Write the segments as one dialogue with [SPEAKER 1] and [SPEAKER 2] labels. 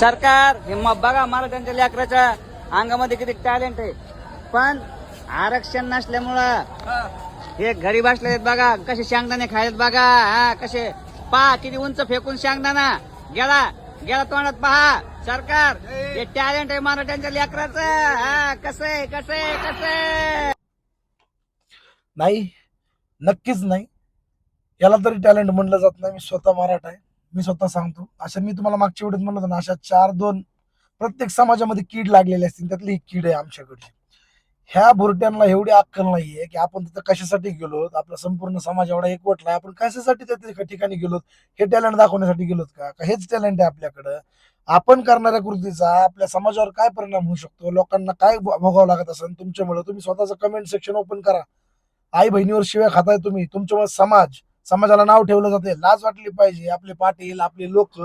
[SPEAKER 1] सरकार हे मग बघा मला त्यांच्या लेकराच्या अंगामध्ये किती टॅलेंट आहे. पण आरक्षण नसल्यामुळं हे. घरी बसले आहेत बघा कसे शेंगदाणे खायत बघा हा कसे पहा किती उंच फेकून शेंगदाणा. गेला गेला तोंडात पहा. सरकार हे टॅलेंट आहे मराठ्यांच्या लेकराचं. हा कसं कसं कसं
[SPEAKER 2] नाही नक्कीच नाही. याला तरी टॅलेंट म्हणलं जात नाही मी स्वतः मराठा आहे. मी स्वतः सांगतो. अशा मी तुम्हाला मागच्या वेळेस म्हणलं होतं ना अशा चार दोन प्रत्येक समाजामध्ये कीड लागलेली असतील त्यातली एक कीड आहे आमच्याकडची ह्या भुरट्यांना एवढी अक्कल नाहीये की आपण तिथं कशासाठी गेलो आपला संपूर्ण समाज एवढा एकवटला आपण कशासाठी त्या ठिकाणी गेलो हे टॅलेंट दाखवण्यासाठी गेलोत का? का हेच टॅलेंट आहे आपल्याकडं? आपण करणाऱ्या कृतीचा आपल्या समाजावर काय परिणाम होऊ शकतो? लोकांना काय भोगावं लागत असेल तुमच्यामुळे तुम्ही स्वतःचं कमेंट सेक्शन ओपन करा. आई बहिणीवर शिव्या खाताय तुम्ही. तुमच्यामुळे समाज समाजाला नाव ठेवलं जाते. लाज वाटली पाहिजे. आपले पाटील आपले लोक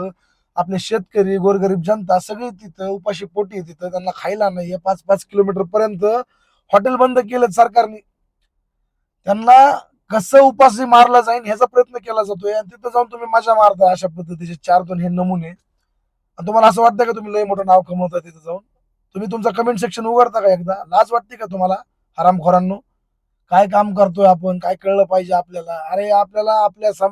[SPEAKER 2] आपले शेतकरी गोरगरीब जनता सगळी तिथं उपाशी पोटी तिथं. त्यांना खायला नाही. पाच पाच किलोमीटर पर्यंत हॉटेल बंद केलं सरकारने. त्यांना कसं उपाशी मारला जाईल ह्याचा प्रयत्न केला जातोय. आणि तिथं जाऊन तुम्ही मजा मारता अशा पद्धतीचे चार दोन हे नमुने. आणि तुम्हाला असं वाटतं का तुम्ही लय मोठं नाव कमवता तिथं जाऊन? तुम्ही तुमचं कमेंट सेक्शन उघडता का एकदा? लाज वाटते का तुम्हाला? हरामखोरांनो. काय काम करतोय आपण? काय कळलं पाहिजे आपल्याला? अरे आपल्याला आपल्या सम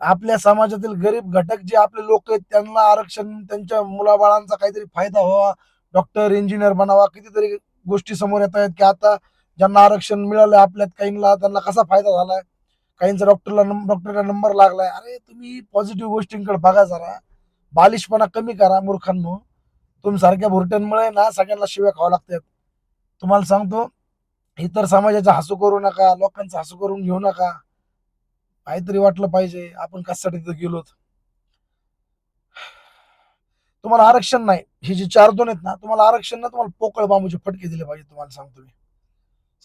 [SPEAKER 2] आपल्या समाजातील गरीब घटक जे आपले लोक आहेत त्यांना आरक्षण त्यांच्या मुलाबाळांचा काहीतरी फायदा व्हावा. डॉक्टर इंजिनियर बनावा. कितीतरी गोष्टी समोर येत आहेत की आता ज्यांना आरक्षण मिळालं आपल्यात काहींना त्यांना कसा फायदा झालाय? काहींचा डॉक्टरला डॉक्टरला नंबर लागलाय. अरे तुम्ही पॉझिटिव्ह गोष्टींकडे बघा जरा. बालिशपणा कमी करा मूर्खांनो. तुमसारख्या भुरट्यांमुळे ना सगळ्यांना शिव्या खावा लागतात. तुम्हाला सांगतो इतर समाजाचा हसू करू नका लोकांचा हसू करून घेऊ नका. काहीतरी वाटलं पाहिजे आपण कशासाठी तिथं गेलोत? तुम्हाला आरक्षण नाही. हे जे चार दोन आहेत ना तुम्हाला आरक्षण ना तुम्हाला पोकळ बांबूचे फटके दिले पाहिजे तुम्हाला सांगतो मी.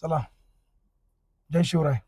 [SPEAKER 2] चला. जय शिवराय.